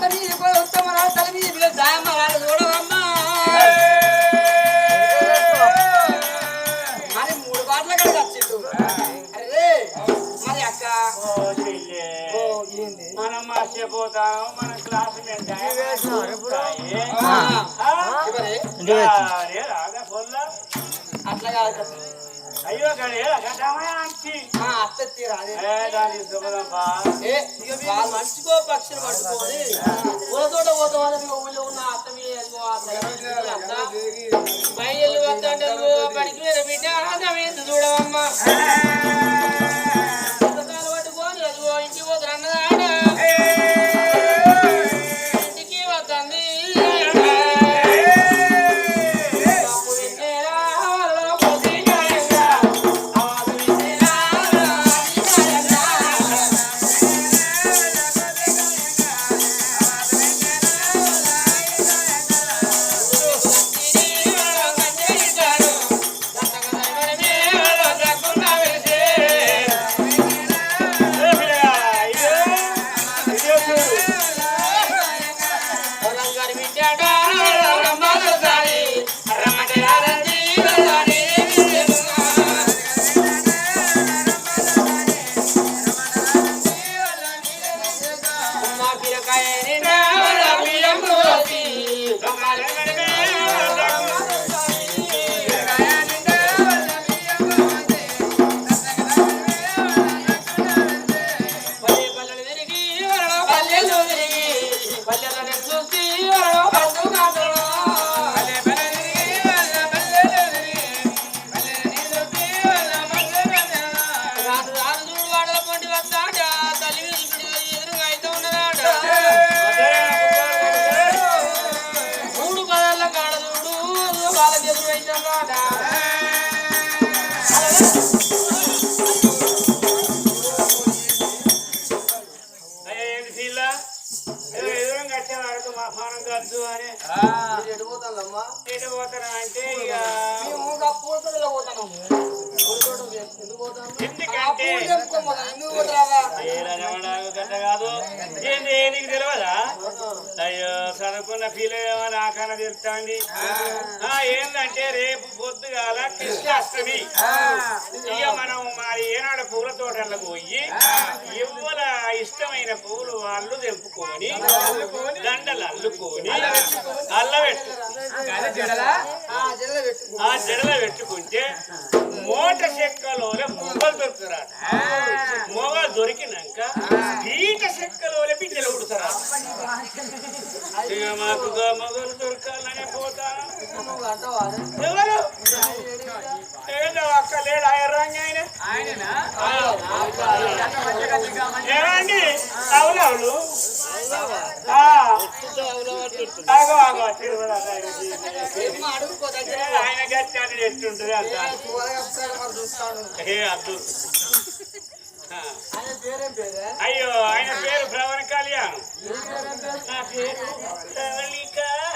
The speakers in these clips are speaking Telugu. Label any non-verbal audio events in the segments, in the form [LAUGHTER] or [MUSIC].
రాత మీద కూడా ఉత్తమ రాతల మీద పిల్ల మరి మూడు బాటల కడ వచ్చిండు. మరి అక్క. మనం మర్చిపోతాం మన క్లాస్మేట్ అట్లా కాదు. పోతామని మీ ఊళ్ళో ఉన్న అత్త మీ అదిగో ఆ తల్లి అత్త? బయలు వద్దంటే పడికి చూడవమ్మా. కాదు ఏంది నీకు తెలియదా అయ్యో చదువుకున్న పిల్లలేమో నాకన్నా తెలుస్తాండి ఏందంటే రేపు పొద్దుగాల కృష్ణాష్టమి. ఇక మనం మరి ఏనాడు పూల తోటలకు పోయి ఎవ్వల ఇష్టమైన పూలు వాళ్ళు తెంపుకొని దండలు అల్లుకొని అల్లబెట్టు ఆ జడలో పెట్టుకుంటే మోట చెక్కలోనే మొగలు దొరుకుతారు మొగలు దొరికినాక పీట చెక్కలోనే బిడ్డలు ఉడతారా ఇక మాకు మొగలు దొరకాలని పోతాను ఎవరు? అక్క లేడు? ఆయన? ఏమండి తిరుమల ఆయన ఎట్టుంటది అంత. అయ్యో ఆయన పేరు శ్రవణ కళ్యాణ్.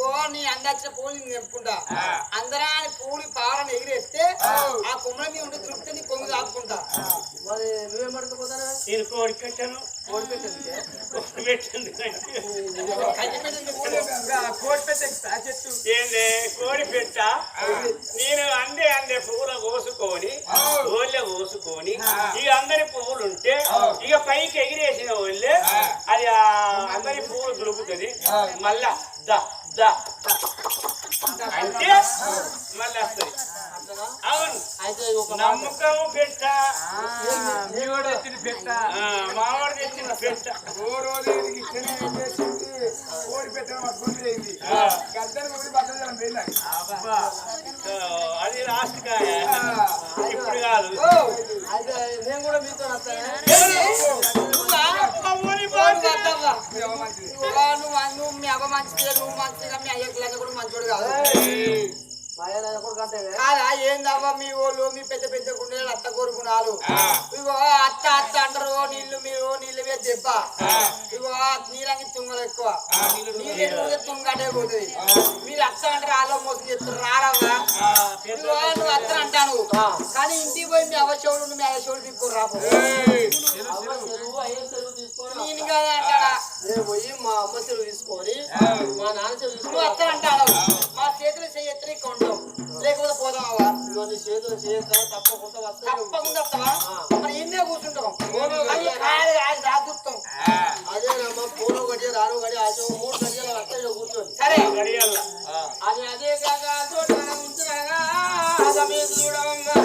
ఓ నీ అందచ్చ పూలు నేను తెంపుకుంటా అందరాని పూలు పావురం ఎగిరేస్తే ఆ. కొమ్మల మీద ఉండే తృప్తి నీ కొంగు దాపుకుంటా మరి నువ్వేం పడుకోపోతారా నేను కోడి పెట్టాను. కోడి పెట్టింది ఏంది? కోడి పెట్ట? నేను అందే అందే పువ్వులు కోసుకొని ఓళ్ళే కోసుకొని ఇక అందరి పువ్వులు ఉంటే ఇక పైకి ఎగిరేసిన ఓళ్ళే అది అందరి పువ్వులు దొరుకుతుంది మళ్ళా దా. అంటే మళ్ళీ వస్తుంది అవును. అయితే ఒక నమ్మకం పెట్ట. ఆ, మావాడు తెచ్చిన పెట్ట. ఆ, ఆ, అది లాస్ట్ కాయ ఇప్పుడు కాదు. అయితే నేను కూడా మీతో వస్తాను. నువ్వు నువ్వు మీ అవ్వ మంచిది నువ్వు మంచిగా మీ అయ్యకి లేదా కూడా మంచోడు కాదు కాదా? ఏందవ్వా మీ వాళ్ళు మీ పెద్ద పెద్ద గుండెలు అత్త కోరుకున్నారు ఇగో అత్త అత్త అంటారు నీళ్ళు మీరు నీళ్ళు మీద దెబ్బ ఇగో నీళ్ళకి తుంగలు ఎక్కువ. నీళ్ళు తుంగటే పోతుంది. మీరు అత్త అంటారు ఆలో మోసం చేస్తారు. రారవ్వా నువ్వు అత్త అంటాను. కానీ ఇంటికి పోయి మీ అవశవుడు మీ అవశవుడు తీసుకుని రాబో నేను కదా అంటాడా పోయి మా అమ్మ సెలవు తీసుకొని మా నాన్న సెలవు తీసుకుని అత్త అంట చేతులు చేస్తా తప్పకుండా వస్తాయి. తప్పకుండా వస్తావా? మరి ఇన్నే కూర్చుంటాం అదేనమ్మా పూర్వ రాను గడి ఆశ మూడు గడియలు వస్తాయి కూర్చొని సరే. అదే కాక చూడగా చూడమ్మా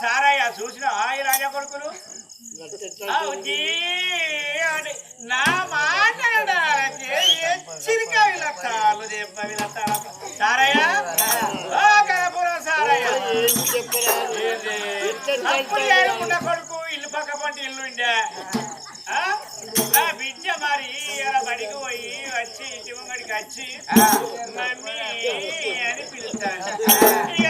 సారయ్య చూసిన ఆయి రాజా కొడుకులు నా మాట్లాడాలంటే చిరికావి సారయ్య కనపురం సారయ్య. కొడుకు. పక్క పంట ఇల్లుండే ఆ బిడ్డ మరి ఇలా బడికి పోయి వచ్చి ఇంటి వచ్చి మమ్మీ అని పిలుస్తాను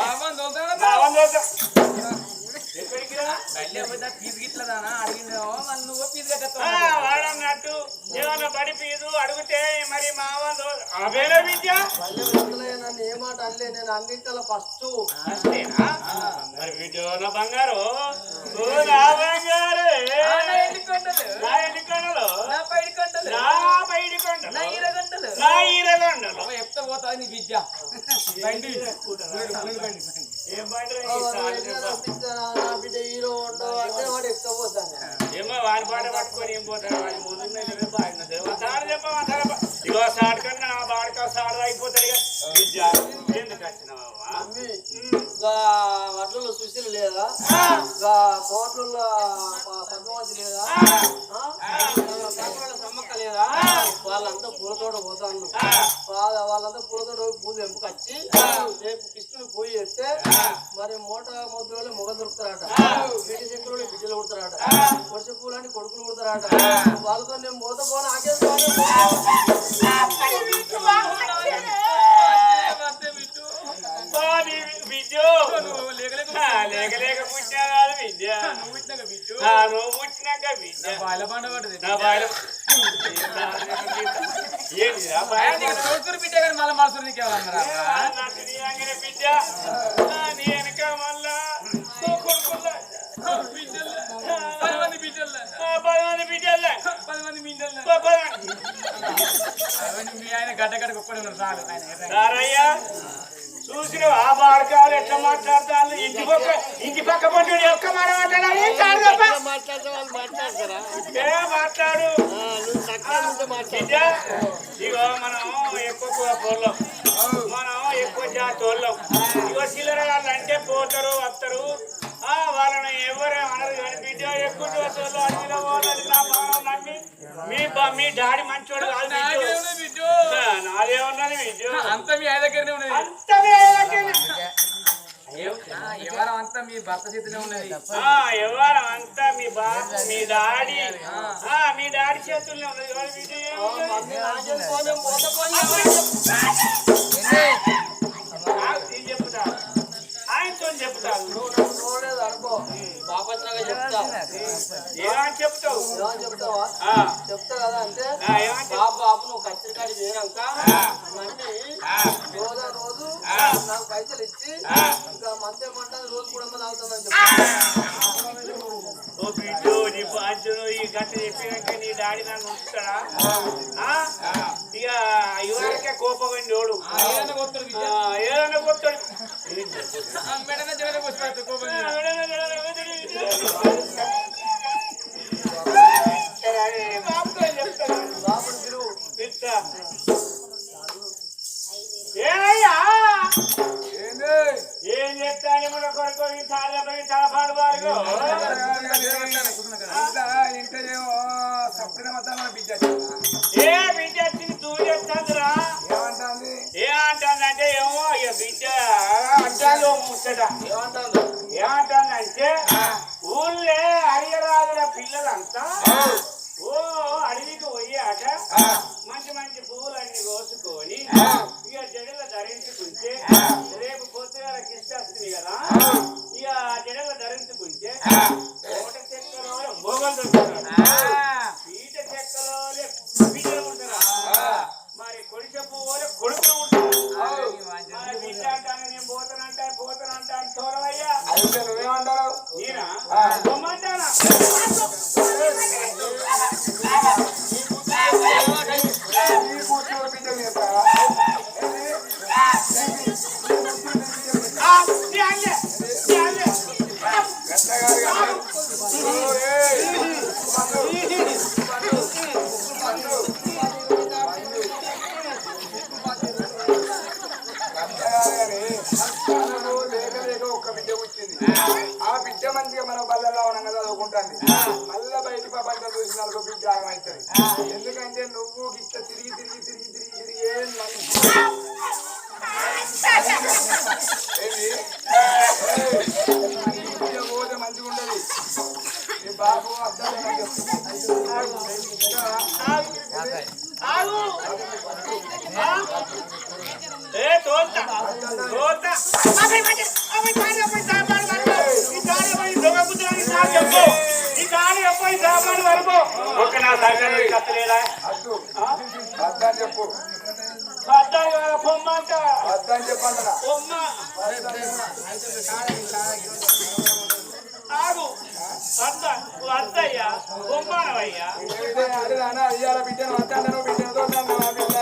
బాబా దొంగ బావం చూద్దాం. ఎక్కడికి రా? మళ్ళీ పోతే ఫీజు గిట్లదానా అడిగిందేమో? మరి నువ్వు ఫీజు ఆ, కట్టేస్తావు వాడన్నట్టు. ఏమన్నా బడి ఫీజు అడిగితే మరి మా వాళ్ళు అవేలా విద్య? మళ్ళీ వదిలే నన్ను ఏ మాట అనలే నేను అన్నింటిలో ఫస్ట్? మరి బంగారు బంగారు కొండలు నా ఇంటి కొండలు నా పైడి కొండలు నా బయటి కొండలు నా ఈర కొండలు నా ఈర కొండలు అవ్వ ఎప్పుడు పోతావు నీ విద్య? బండి. బండి బండి? ఏం బండి రా ఈ సాలి దెబ్బ? నా బిడ్డ హీరో ఉండవు. అంటే వాడు ఎక్కబోతాను ఏమో వాడి పాట పట్టుకొని ఏం పోతాడు? వాడి ముందు బాగున్నది సార్ చెప్పమా సార్ ఇగో సార్ కన్నా నా బాడక సార్ అయిపోతాడు ఇక. వడ్లలో సుశీల్ లేదా? కోట్లలో పద్మావతి లేదా? సమ్మక్క లేదా? వాళ్ళంతా పూలతోట పోతాను వాళ్ళ- వాళ్ళంతా పూలతోట పూలు ఎంపుకొచ్చి రేపు కృష్ణుని పోయి చేస్తే మరి మూట ముద్రలో మొగ దొరుకుతారట. బిడ్డ శంకరులు బిడ్డలు కుడతారట. వర్ష పూలని కొడుకులు కుడతారట. వాళ్ళతో నేను మూత పోను ఆకేసి లేక లేక పుట్టినా కాదు విద్య నువ్వు పుట్టినాక బిడ్డు ఆ, నువ్వు పుట్టినాక విద్య బాయిల పండ పడ్డది నా బాయ్ ఏంటి నా బాయ్ తోడుకుని బిడ్డ కానీ మళ్ళీ మనసు నీకేమన్నారా నాకు నీ అంగిన బిడ్డ ఆ, నీ వెనక మళ్ళా ఓ కొడుకుల్లా. బిడ్డలు పది మంది బిడ్డలు ఆ, పది మంది బిడ్డలే పది మంది బిడ్డలు ప- పది మంది. అవన్నీ మీ ఆయన గడ్డ గడ్డ ఒక్కడే ఉన్నారు చాలు ఆయన ఎర్ర. సారయ్య చూసిన ఆ బాడకాలు ఎట్లా మాట్లాడతారు? ఇంటి పక్క ఇంటి పక్క పండు ఒక్క మాట మాట్లాడాలి మాట్లాడు. ఇగో మనం ఎక్కువ కోళ్ళం ఎవరం అంతా మీ భర్త చేతిలో ఉన్నది? ఎవరు అంతా మీ బాబు మీ డాడీ. మీ డాడీ చేతుల్లో ఉన్నది. చెప్తావు చెప్తావా చెప్తా కదా అంటే బాబు బాబు నువ్వు రోజు రోజు నాకు పైసలు ఇచ్చి ఇంకా మంత్ ఏమంటే రోజు కూడా తాగుతుందని చెప్తా నీ బాధ్యను ఈ గంట చెప్పినాక నీ డాడీ నన్ను ఉంచుతాడా ఇక కోపం ఓడు ఏదైనా కొత్తడు పిల్లలంతా ఆగు ఏ తోల్తా తోల్తా అబై బై అబై కాలి అబై సాబాన్ వరబో ఈ కాలి అబై దొంగ కుదురాని సాబ్ చెప్పు ఈ కాలి అబై సాబాన్ వరబో ఒక్క నా సాగానే కత్తలేదా అద్దు అద్దా చెప్పు అద్దా పొమ్మ అంట అద్దా చెప్పంట పొమ్మ అయితే కాలి కాలి అరే నాన్న ఇయ్యాల బిడ్డను వద్దంటాను బిడ్డను తోటాను ఆ బిడ్డ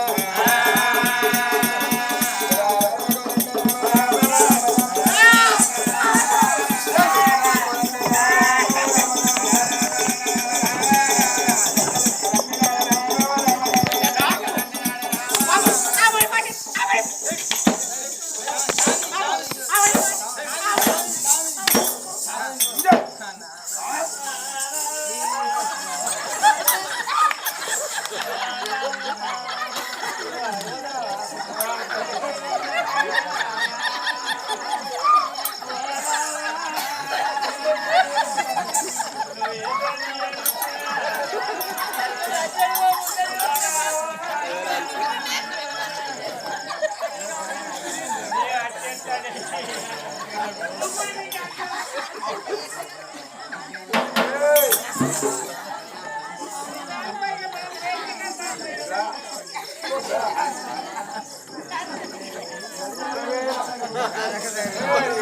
ఏం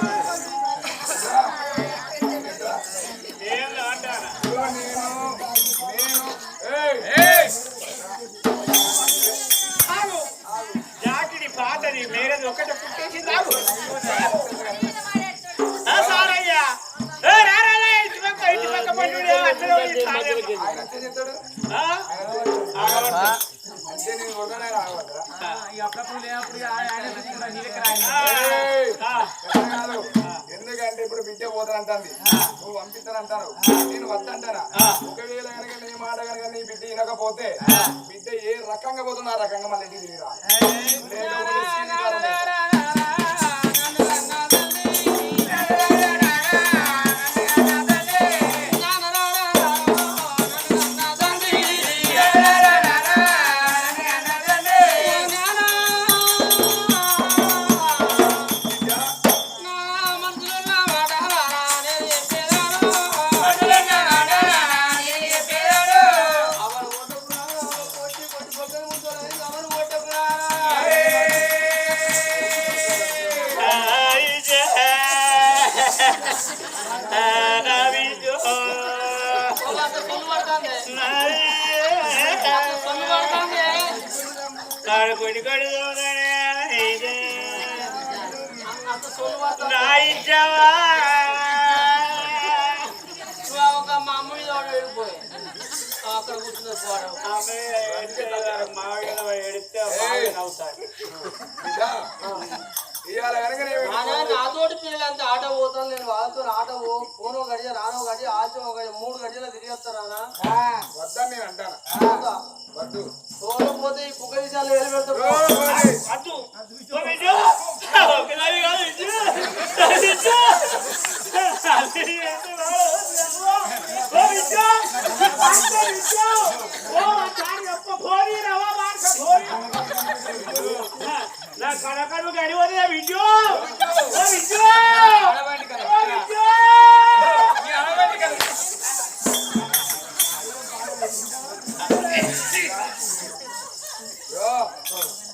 ఎందుకంటే ఇప్పుడు బిడ్డ పోతానంటుంది నువ్వు పంపిస్తానంటాను నేను వద్దంటానా? ఒకవేళ కనుక నీ మాట కనుక నీ బిడ్డ వినకపోతే బిడ్డ ఏ రకంగా పోతుందో ఆ రకంగా మళ్ళీ తిరిగిరా. నాయే. కాడు కొడి కొడి దోదనే ఆయిజే. నాయిజవా. అక్కడ కూర్చున్న పోవడం ఆమె ఎడితే నాతోటి పిల్లలంతా ఆట పోతాను నేను వాళ్ళతో ఆట పో పోనో గడియ రానో గడియ ఆచో గడియ మూడు గడియలు తిరిగి వస్తానా వద్దని నేను అంటాను. వద్దు. పోను పోతే ఈ కుక్క విషయాలు వేలు ఓ, నా కడకడు గడివదే విజు. ఓ విజు. ఓ విజు. యో,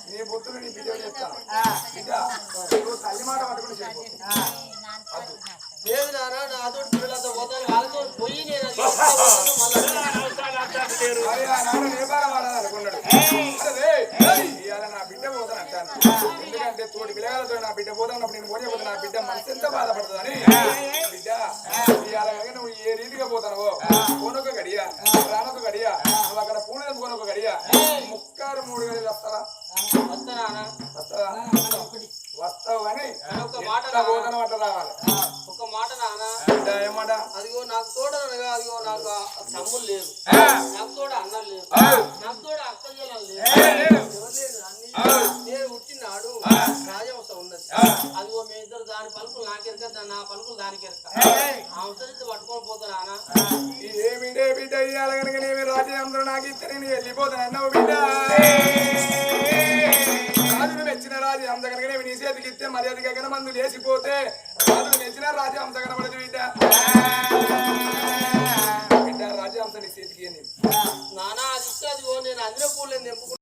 నీ బుద్ధులు నీ బిడ్డ చెప్తాను బిడ్డ నువ్వు తల్లి మాట పట్టుకుని చేయకు లేదు నాన్న నాతోటి పిల్లలంతా పోతాను వాళ్ళతో పోయి నేను [LAUGHS] అనుకున్నాడు. ఇవాళ నా బిడ్డ పోతాను అంటాను ఎందుకంటే తోటి పిల్లగాలతో నా బిడ్డ పోతానప్పుడు నేను పోతే నా బిడ్డ మనసు ఎంత బాధపడుతుందని. బిడ్డ ఇవాళ కనుక నువ్వు ఏ రీతిగా పోతానవో కొనొక గడియ రానొక గడియ నువ్వు అక్కడ పూలు తెంపుకొని ఒక గడియ ముక్కారు మూడు గడియలు వస్తావా? వస్తా నాన్న. వస్తావా? కానీ ఒక మాట పోతానో అట్లా రావాలి. ఒక మాట నాన్న. ఏమాట? అదిగో నాకు తోడ అనగా అదిగో నాకు తమ్ముడు లేదు నాకు తోడ అన్నలు లేదు నాకు తోడ అక్క అన్ని నేను పుట్టినాడు. రాజవంశ ఉన్నది. అదిగో మీ ఇద్దరు దాని పలుకులు నాకెరక నా పలుకులు దానికి ఎరక. ఆ అవసరం పట్టుకొని పోతాను ఏమిటే బిడ్డ ఇయ్యాల కనుక నేను రాజ్యాంధ్ర నాకు ఇస్తే నేను వెళ్ళిపోతాను అన్నావు బిడ్డ మెచ్చిన రాజు హంస కనుక నీ చేతికి ఇస్తే మర్యాద కనుక మందు లేచిపోతే రాజులు మెచ్చిన రాజు హంసగన పడదు బిడ్డ. బిడ్డ రాజు హంస నీ చేతికి నానా అది నా గదిలో పూలు తెంపుకుంటా